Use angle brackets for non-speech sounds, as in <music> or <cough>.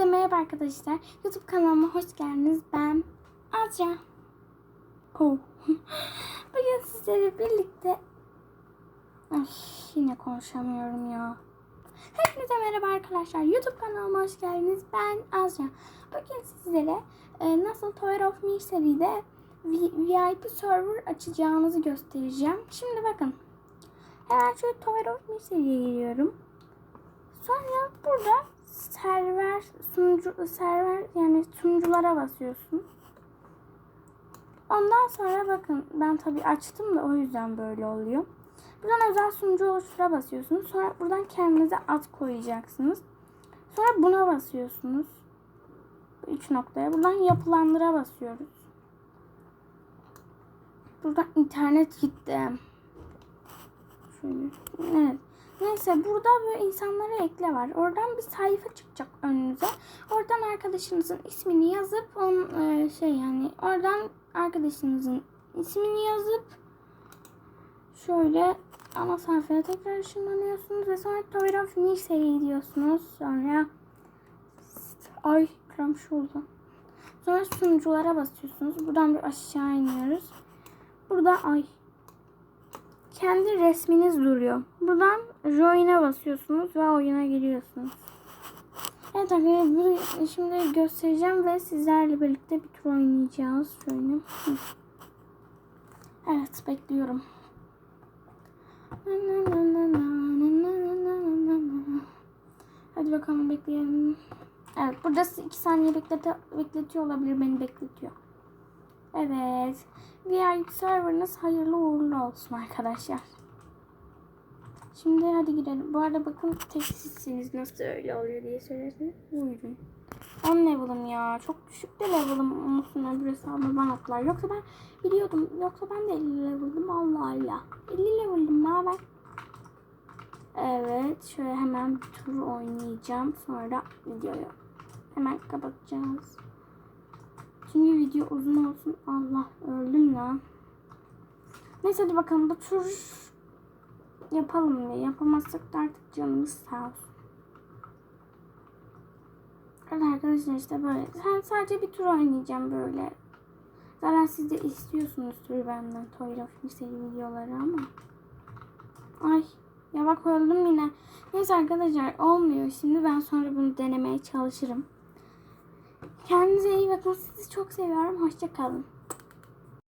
Hepinize merhaba arkadaşlar. YouTube kanalıma hoş geldiniz. Ben Azra. Oh. <laughs> Bugün sizlerle birlikte... Ay, yine konuşamıyorum ya. Hepinize merhaba arkadaşlar. YouTube kanalıma hoş geldiniz. Ben Azra. Bugün sizlere e, nasıl Tower of Me seride VIP server açacağınızı göstereceğim. Şimdi bakın. Hemen şöyle Tower of Me seriye giriyorum. Sonra burada server sunucu server yani sunuculara basıyorsun. Ondan sonra bakın ben tabii açtım da o yüzden böyle oluyor. Buradan özel sunucu oluştura basıyorsunuz. Sonra buradan kendinize ad koyacaksınız. Sonra buna basıyorsunuz. Üç noktaya. Buradan yapılandıra basıyoruz. Buradan internet gitti. Şöyle. Evet. Neyse burada böyle insanlara ekle var. Oradan bir sayfa çıkacak önünüze. Oradan arkadaşınızın ismini yazıp on e, şey yani oradan arkadaşınızın ismini yazıp şöyle ana sayfaya tekrar ışınlanıyorsunuz ve sonra Tower of Mirse'ye gidiyorsunuz. Sonra ay kram şurada. Sonra sunuculara basıyorsunuz. Buradan bir aşağı iniyoruz. Burada ay kendi resminiz duruyor. Buradan join'e basıyorsunuz ve oyuna giriyorsunuz. Evet arkadaşlar şimdi göstereceğim ve sizlerle birlikte bir tur oynayacağız. Şöyle. Evet bekliyorum. Hadi bakalım bekleyelim. Evet burada 2 saniye bekleti bekletiyor olabilir beni bekletiyor. Evet. VIP serverınız hayırlı uğurlu olsun arkadaşlar. Şimdi hadi gidelim. Bu arada bakın tek sizsiniz nasıl öyle oluyor diye söylerseniz. Buyurun. 10 level'ım ya. Çok düşük de level'ım. Olsun öbür hesabıma ben atlar. Yoksa ben biliyordum. Yoksa ben de 50 level'dım. Allah Allah. 50 level'dım. Ne haber? Evet. Şöyle hemen bir tur oynayacağım. Sonra videoyu hemen kapatacağız. Çünkü video uzun olsun. Allah öldüm lan. Neyse hadi bakalım bu tur yapalım ya. Yapamazsak da artık canımız sağ olsun. Evet arkadaşlar işte böyle. Sen sadece bir tur oynayacağım böyle. Zaten siz de istiyorsunuzdur benden Toy of seri videoları ama. Ay ya bak öldüm yine. Neyse arkadaşlar olmuyor. Şimdi ben sonra bunu denemeye çalışırım. Kendinize iyi bakın. Sizi çok seviyorum. Hoşça kalın.